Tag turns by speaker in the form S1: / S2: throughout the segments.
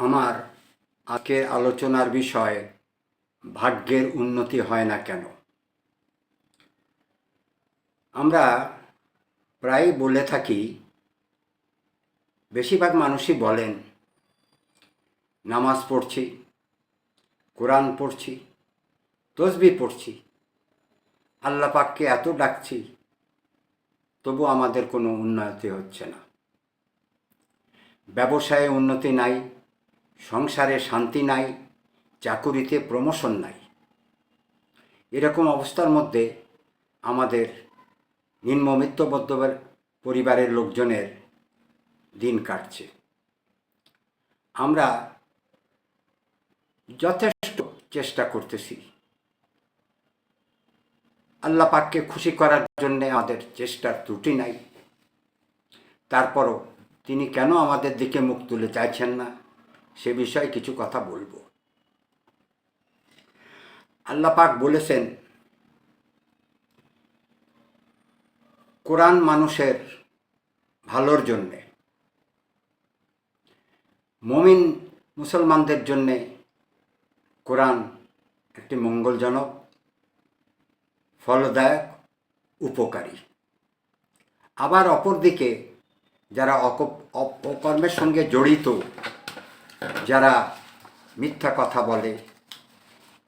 S1: আমার আজকের আলোচনার বিষয় ভাগ্যের উন্নতি হয় না কেন? আমরা প্রায় বলে থাকি, বেশিরভাগ মানুষই বলেন, নামাজ পড়ছি, কোরআন পড়ছি, তসবি পড়ছি, আল্লাহ পাককে এত ডাকছি, তবু আমাদের কোনো উন্নতি হচ্ছে না। ব্যবসায়ে উন্নতি নাই সংসারে শান্তি নাই, চাকুরিতে প্রমোশন নাই। এরকম অবস্থার মধ্যে আমাদের নিম্ন নিম্নমিত্তবদ্ধ পরিবারের লোকজনের দিন কাটছে। আমরা যথেষ্ট চেষ্টা করতেছি। আল্লাহ পাককে খুশি করার জন্যে আমাদের চেষ্টার ত্রুটি নাই। তারপরও তিনি কেন আমাদের দিকে মুখ তুলে চাইছেন না? সে বিষয়ে কিছু কথা বলব। আল্লাহ পাক বলেছেন, কোরআন মানুষের ভালোর জন্যে, মমিন মুসলমানদের জন্যে কোরআন একটি মঙ্গলজনক, ফলদায়ক, উপকারী। আবার অপরদিকে যারা অক- অপকর্মের সঙ্গে জড়িত যারা মিথ্যা কথা বলে,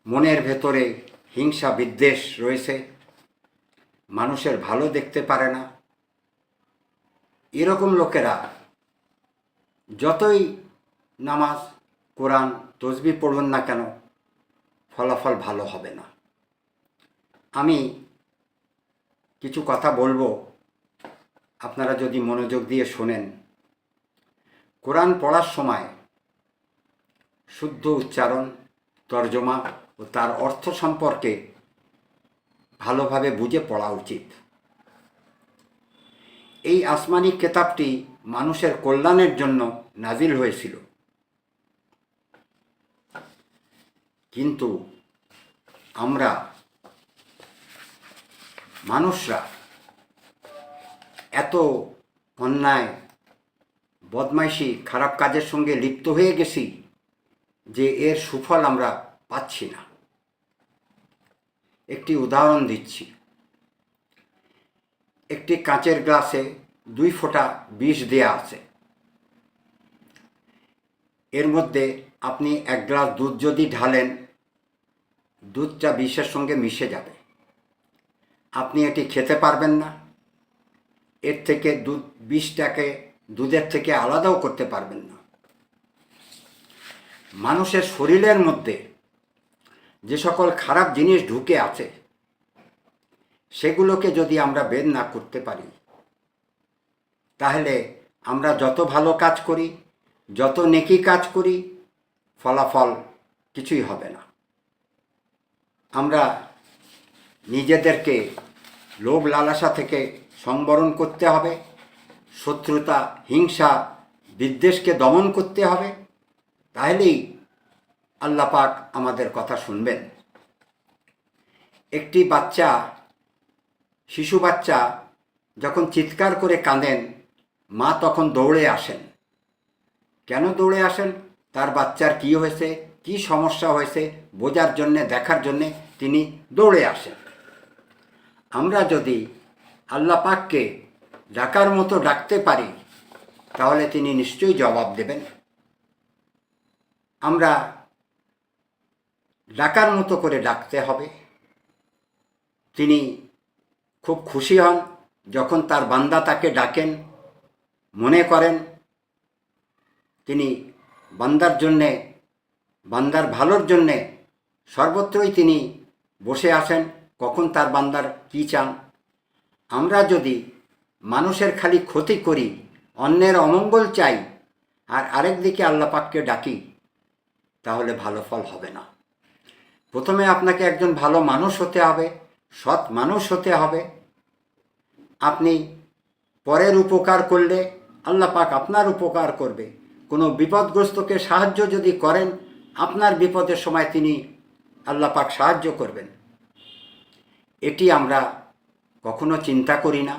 S1: মনের ভেতরে হিংসা বিদ্বেষ রয়েছে, মানুষের ভালো দেখতে পারে না, এরকম লোকেরা যতই নামাজ, কোরআন, তসবি পড়ুন না কেন, ফলাফল ভালো হবে না। আমি কিছু কথা বলব, আপনারা যদি মনোযোগ দিয়ে শোনেন। কোরআন পড়ার সময় শুদ্ধ উচ্চারণ, তর্জমা ও তার অর্থ সম্পর্কে ভালোভাবে বুঝে পড়া উচিত। এই আসমানি কেতাবটি মানুষের কল্যাণের জন্য নাজিল হয়েছিল। কিন্তু আমরা, মানুষরা এত অন্যায়, বদমাইশি, খারাপ কাজের সঙ্গে লিপ্ত হয়ে গেছি যে এর সুফল আমরা পাচ্ছি না। একটি উদাহরণ দিচ্ছি। একটি কাঁচের গ্লাসে দুই ফোঁটা বিষ দেয়া আছে। এর মধ্যে আপনি এক গ্লাস দুধ যদি ঢালেন, দুধটা বিষের সঙ্গে মিশে যাবে। আপনি এটি খেতে পারবেন না। এর থেকে দুধ, বিষটাকে দুধের থেকে আলাদাও করতে পারবেন না। মানুষের শরীরের মধ্যে যে সকল খারাপ জিনিস ঢুকে আছে, সেগুলোকে যদি আমরা বের না করতে পারি, তাহলে আমরা যত ভালো কাজ করি, যত নেকি কাজ করি, ফলাফল কিছুই হবে না। আমরা নিজেদেরকে লোভ লালসা থেকে সংবরণ করতে হবে, শত্রুতা, হিংসা, বিদ্বেষকে দমন করতে হবে। তাহলেই আল্লাহ পাক আমাদের কথা শুনবেন। একটি বাচ্চা, শিশু বাচ্চা যখন চিৎকার করে কাঁদেন, মা তখন দৌড়ে আসেন। কেন দৌড়ে আসেন? তার বাচ্চার কি হয়েছে? কি সমস্যা হয়েছে? বোঝার জন্যে, দেখার জন্যে তিনি দৌড়ে আসেন। আমরা যদি আল্লাহ পাককে ডাকার মতো ডাকতে পারি, তাহলে তিনি নিশ্চয়ই জবাব দেবেন। আমরা ডাকার মতো করে ডাকতে হবে। তিনি খুব খুশি হন যখন তার বান্দা তাকে ডাকেন, মনে করেন তিনি বান্দার জন্যে, বান্দার ভালোর জন্যে সর্বত্রই তিনি বসে আছেন, কখন তার বান্দার কী চান। আমরা যদি মানুষের খালি ক্ষতি করি, অন্যের অমঙ্গল চাই, আর আরেক দিকে আল্লাহ পাককে ডাকি তাহলে ভালো ফল হবে না। প্রথমে আপনাকে একজন ভালো মানুষ হতে হবে, সৎ মানুষ হতে হবে। আপনি পরের উপকার করলে আল্লাহ পাক আপনার উপকার করবে। কোনো বিপদগ্রস্তকে সাহায্য যদি করেন, আপনার বিপদের সময় তিনি আল্লাহ পাক সাহায্য করবেন। এটি আমরা কখনো চিন্তা করি না।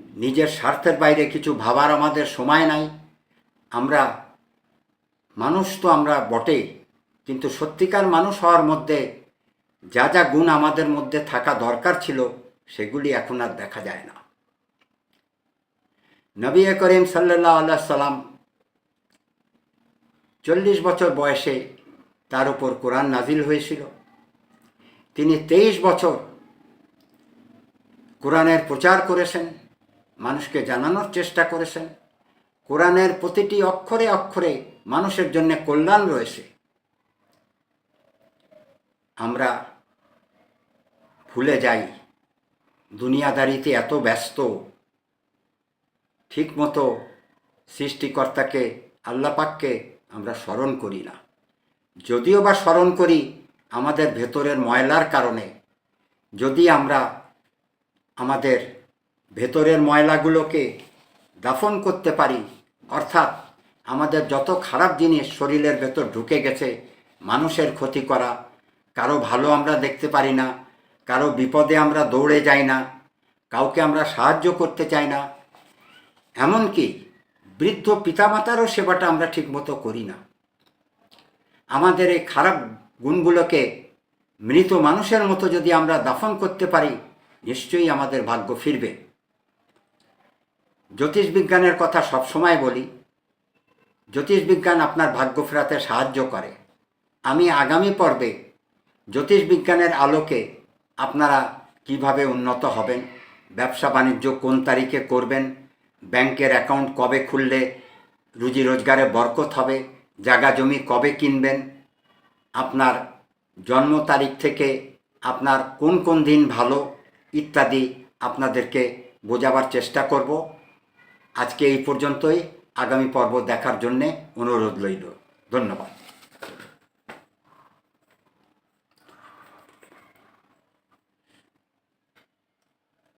S1: নিজের স্বার্থের বাইরে কিছু ভাবার আমাদের সময় নাই। আমরা মানুষ তো আমরা বটেই, কিন্তু সত্যিকার মানুষ হওয়ার মধ্যে যা যা গুণ আমাদের মধ্যে থাকা দরকার ছিল, সেগুলি এখন আর দেখা যায় না। নবী করিম সাল্লাহ আল্লাহ সাল্লাম চল্লিশ বছর বয়সে তার উপর কোরআন নাজিল হয়েছিল। তিনি তেইশ বছর কোরআনের প্রচার করেছেন, মানুষকে জানানোর চেষ্টা করেছেন। কোরআনের প্রতিটি অক্ষরে অক্ষরে মানুষের জন্য কল্যাণ রয়েছে। আমরা ভুলে যাই, দুনিয়াদারিতে এত ব্যস্ত, ঠিকমতো সৃষ্টিকর্তাকে, আল্লাপাককে আমরা স্মরণ করি না। যদিও বা স্মরণ করি আমাদের ভেতরের ময়লার কারণে, যদি আমরা আমাদের ভেতরের ময়লাগুলোকে দাফন করতে পারি, অর্থাৎ আমাদের যত খারাপ জিনিস শরীরের ভেতর ঢুকে গেছে, মানুষের ক্ষতি করা, কারও ভালো আমরা দেখতে পারি না, কারও বিপদে আমরা দৌড়ে যাই না, কাউকে আমরা সাহায্য করতে চাই না, এমনকি বৃদ্ধ পিতামাতারও সেবাটা আমরা ঠিকমতো করি না। আমাদের এই খারাপ গুণগুলোকে মৃত মানুষের মতো যদি আমরা দাফন করতে পারি, নিশ্চয়ই আমাদের ভাগ্য ফিরবে। জ্যোতিষবিজ্ঞানের কথা সবসময় বলি জ্যোতিষবিজ্ঞান আপনার ভাগ্য ফেরাতে সাহায্য করে। আমি আগামী পর্বে জ্যোতিষবিজ্ঞানের আলোকে আপনারা কীভাবে উন্নত হবেন, ব্যবসা বাণিজ্য কোন তারিখে করবেন, ব্যাংকের অ্যাকাউন্ট কবে খুললে রুজি রোজগারে বরকত হবে, জায়গা জমি কবে কিনবেন, আপনার জন্ম তারিখ থেকে আপনার কোন কোন দিন ভালো ইত্যাদি আপনাদেরকে বোঝাবার চেষ্টা করব। আজকে এই পর্যন্তই। আগামী পর্ব দেখার জন্যে অনুরোধ রইল। ধন্যবাদ।